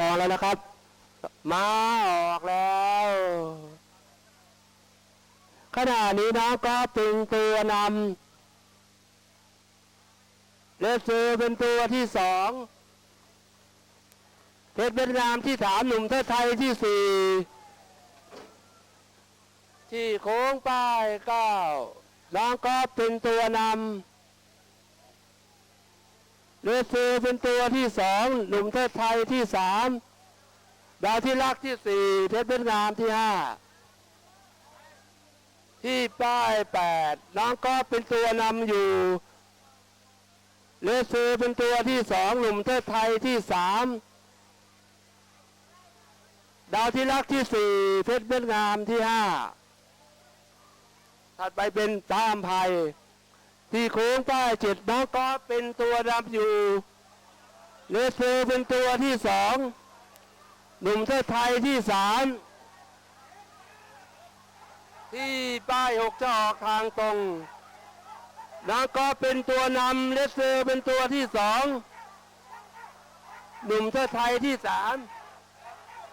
ต่อแล้วนะครับ มาออกแล้วขณะนี้น้องก็ตึงตัวนำเลสเซอร์เป็นตัวที่สองเพชรเป็นงามที่สามหนุ่มเทศไทยที่สี่ที่โค้งป้ายเก้าน้องก็เป็นตัวนำ เลสเซอร์เป็นตัวที่สองหนุ่มเทศไทยที่สามดาวที่รักที่สี่เพชรเป็นงามที่ห้าที่ป้ายแปดน้องก็เป็นตัวนำอยู่เลเซอร์เป็นตัวที่สองหนุ่มเทิดไทยที่สามดาวที่รักที่สี่เพชรเม็ดงามที่ห้าถัดไปเป็นตามภัย ที่โค้งป้ายเจ็ดน้องก็เป็นตัวนำอยู่เลเซอร์เป็นตัวที่สองหนุ่มเทิดไทยที่สามที่ป้ายหกจะออกทางตรงแล้วก็เป็นตัวนำเลสเซอร์เป็นตัวที่สองหนุ่มเทอไทยที่สาม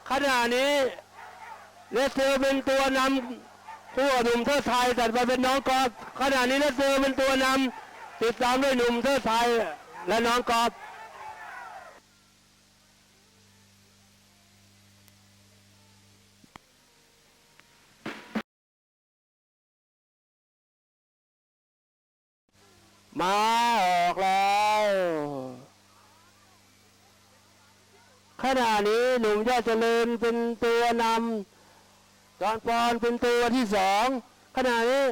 ขณะนี้เลสเซอร์เป็นตัวนำ คู่หนุ่มเทอไทยตัดไปเป็นน้องกอล์ฟขณะนี้เลสเซอร์เป็นตัวนำติดตามด้วยหนุ่มเทอไทยและน้องกอล์ฟมาออกแล้วขณะนี้หนุ่มยอดเจริญเป็นตัวนำ จอนฟอนเป็นตัวที่สองขณะนี้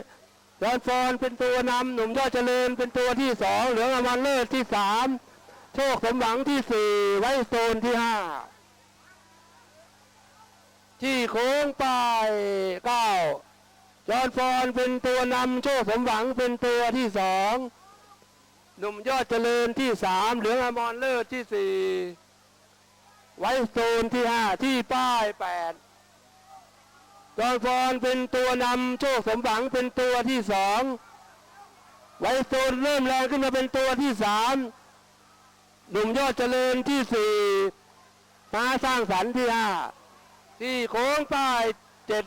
จอนฟอนเป็นตัวนำหนุ่มยอดเจริญเป็นตัวที่สองเหลืองอมันเลิศที่สามโชคสมหวังที่สี่ไว้โซนที่ห้าที่โค้งป้ายเก้าจอนฟอนเป็นตัวนำโชคสมหวังเป็นตัวที่สองหนุ่มยอดเจริญที่สามเหลืองอมรเลิศที่สี่ไว้โซนที่ห้าที่ป้ายแปด จอนฟอนเป็นตัวนำโชคสมหวังเป็นตัวที่สองไวโซนเริ่มแรงขึ้นมาเป็นตัวที่สามหนุ่มยอดเจริญที่สี่มาสร้างสรรค์ที่ห้าที่โค้งป้ายเจ็ด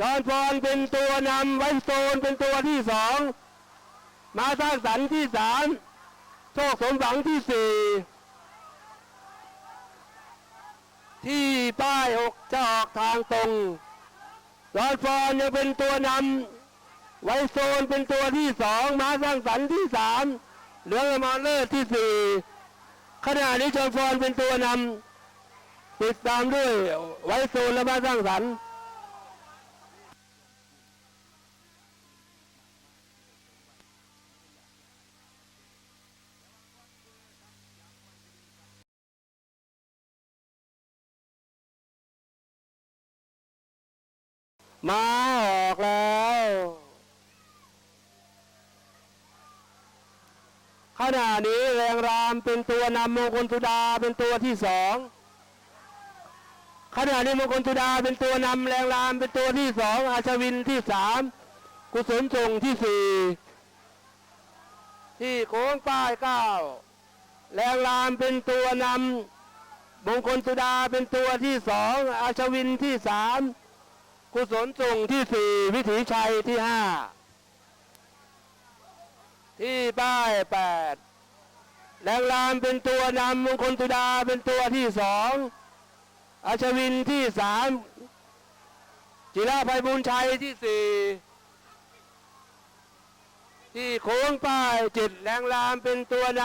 จอนฟอนเป็นตัวนำไวโซนเป็นตัวที่สองมาสร้างสรรค์ที่สามโชคสมหวังที่สี่ ที่ป้ายหกจะออกทางตรงรอนฟอนยังเป็นตัวนำไวโซนเป็นตัวที่สองมาสร้างสรรค์ที่สามเหลืองอมรเลิศที่สี่ขณะนี้จอนฟอนเป็นตัวนำติดตามด้วยไวโซนและมาสร้างสรรค์ มาออกแล้ว ขณะนี้แรงรามเป็นตัวนำมงคลสุดาเป็นตัวที่สองขณะนี้มงคลสุดาเป็นตัวนำแรงรามเป็นตัวที่สองอาชวินที่สามกุศลจงที่สี่ที่โค้งป้ายเก้าแรงรามเป็นตัวนำมงคลสุดาเป็นตัวที่สองอาชวินที่สาม กุศลส่งที่สี่วิถีชัยที่ห้าที่ป้ายแปดแรงรามเป็นตัวนำมงคลตุดาเป็นตัวที่สองอาชวินที่สามจิราภัยบุญชัยที่สี่ที่โค้งป้ายเจ็ดแรงรามเป็นตัวน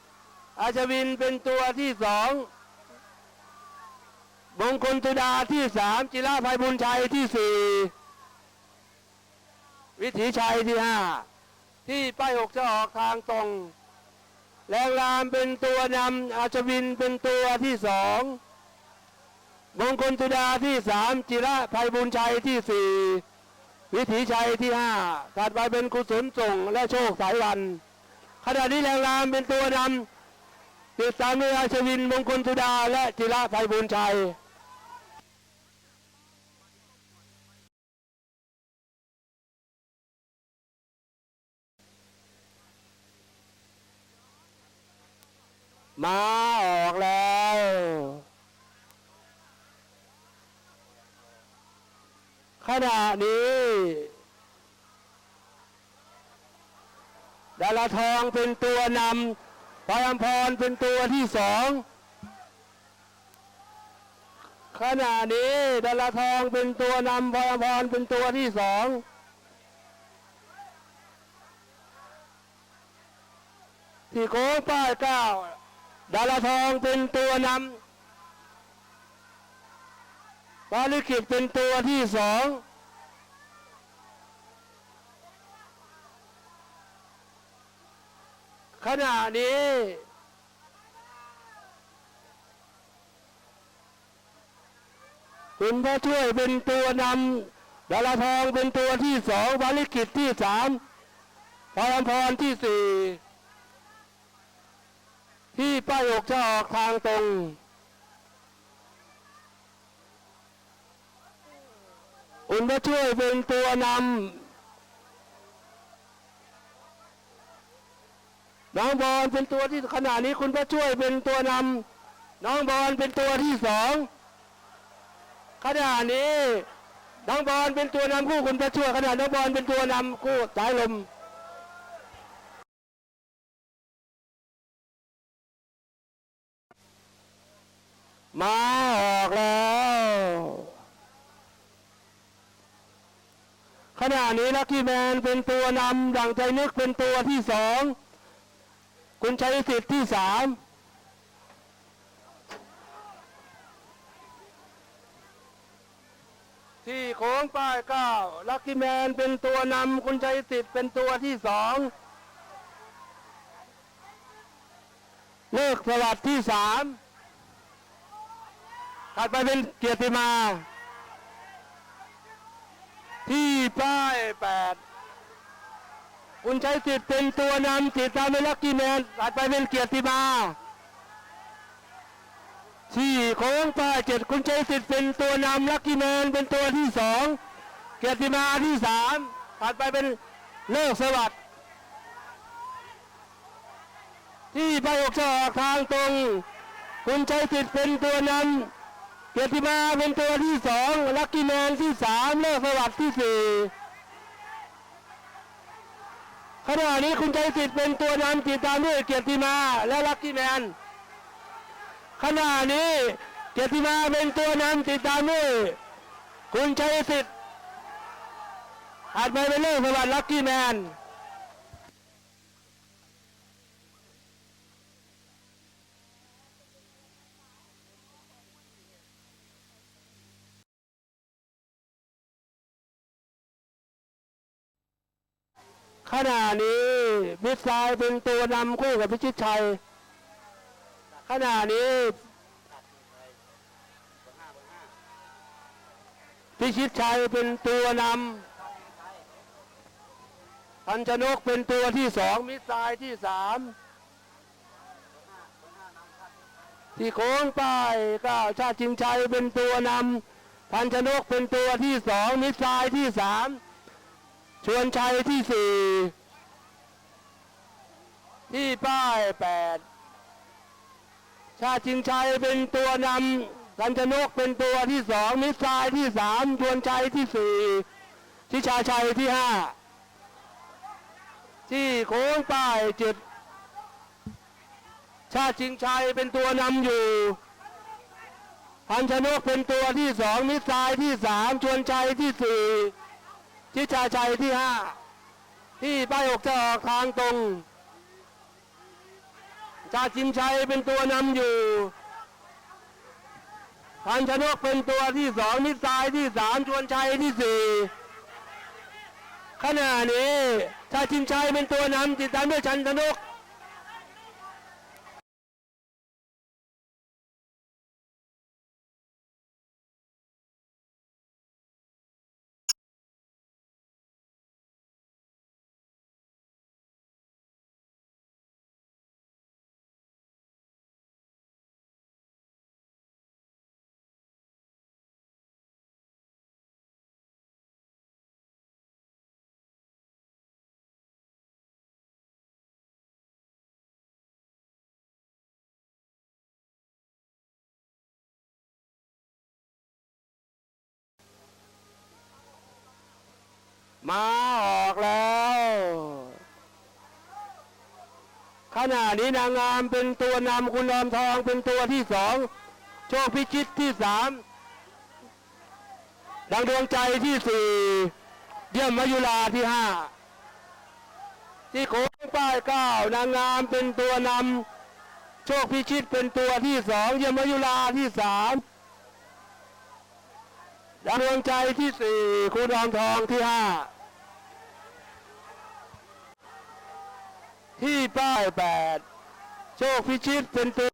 ำอาชวินเป็นตัวที่สอง มงคลตุดาที่สามจิราภัยบุญชัยที่สี่วิถีชัยที่ห้าที่ป้ายหกจะออกทางตรง แรงรามเป็นตัวนำอาชวินเป็นตัวที่สองมงคลตุดาที่สามจิระภัยบุญชัยที่สี่วิถีชัยที่ห้าถัดไปเป็นกุศลส่งและโชคสายวัน ขณะนี้แรงรามเป็นตัวนำติดตามด้วยอาชวินมงคลตุดาและจิระภัยบุญชัย มาออกแล้วขณะนี้ดาราทองเป็นตัวนำพายอมพรเป็นตัวที่สองขณะนี้ดาราทองเป็นตัวนำพายอมพรเป็นตัวที่สองที่โค้งป้ายเก้า ดาราทองเป็นตัวนำภารกิจเป็นตัวที่สองขณะนี้คุณพระช่วยเป็นตัวนำดาราทองเป็นตัวที่สองภารกิจที่สามพรพรที่สี่ ที่ป้ายอกจะออกทางตรง อุณพระช่วยเป็นตัวนำน้องบอลเป็นตัวที่ขณะนี้คุณพระช่วยเป็นตัวนำน้องบอลเป็นตัวที่สองขณะนี้น้องบอลเป็นตัวนำคู่คุณพระช่วยขณะน้องบอลเป็นตัวนำคู่สายลม มาออกแล้วขณะนี้ลักกี้แมนเป็นตัวนำดังใจนึกเป็นตัวที่สองคุณชัยสิทธิ์ที่สามที่โค้งป้ายเก้าลักกี้แมนเป็นตัวนำคุณชัยสิทธิ์เป็นตัวที่สองเลิกสวัสดที่สาม ถัดไปเป็นเกียรติมา ที่ป้ายแปดคุณชัยสิทธิ์เป็นตัวนำติตามเป็นลักกี้แมนถัดไปเป็นเกียรติมาที่โค้งป้ายเจ็ดคุณชัยสิทธิ์เป็นตัวนำลักกี้แมนเป็นตัวที่สองเกียรติมาที่สามถัดไปเป็นเลิกสวัสดิ์ที่ไปออกจะออกทางตรง คุณชัยสิทธิ์เป็นตัวนำ เกียรติมาเป็นตัวที่สองลักกี้แมนที่สามเลิกสวัสดิ์ที่สี่ขณะนี้คุณใจสิทธิ์เป็นตัวนำติดตามด้วยเกียรติมาและลักกี้แมนขณะนี้เกียรติมาเป็นตัวนำติดตามด้วยคุณชัยสิทธิ์อาจไปเป็นเลิกสวัสดิ์ลักกี้แมน ขณะนี้มิตรไซด์เป็นตัวนำคู่กับพิชิตชัย ขณะนี้พิชิตชัยเป็นตัวนำพันชนกเป็นตัวที่สองมิตรไซด์ที่สามที่โค้งไปก้าวชาติชิงชัยเป็นตัวนำพันชนกเป็นตัวที่สองมิตรไซด์ที่สาม ชวนชัยที่สี่ที่ป้ายแปดชาติชิงชัยเป็นตัวนำสันชนกเป็นตัวที่สองมิตรทรายที่สามชวนชัยที่สี่ทิชาชัยที่ห้าที่โค้งป้ายเจ็ดชาติชิงชัยเป็นตัวนำอยู่พันชนกเป็นตัวที่สองมิตรทรายที่สามชวนชัยที่สี่ ทิชาชัยที่ห้าที่ป้ายอกจะออกทางตรง ชาจิมชัยเป็นตัวนำอยู่ พันชนกเป็นตัวที่สองนิสายที่สามชวนชัยที่สี่ขณะนี้ชาจิมชัยเป็นตัวนำติดตามด้วยชันชนก มาออกแล้ว ขณะนี้นางงามเป็นตัวนำคุณลอมทองเป็นตัวที่สองโชคพิชิตที่สามดังดวงใจที่สี่เยี่ยมมายุราที่ห้าที่โค้งป้ายเก้านางงามเป็นตัวนำโชคพิชิตเป็นตัวที่สองเยี่ยมมายุราที่สามดังดวงใจที่สี่คุณลอมทองที่ห้า ที่ป้ายแปดโชคพิชิตเป็นตัว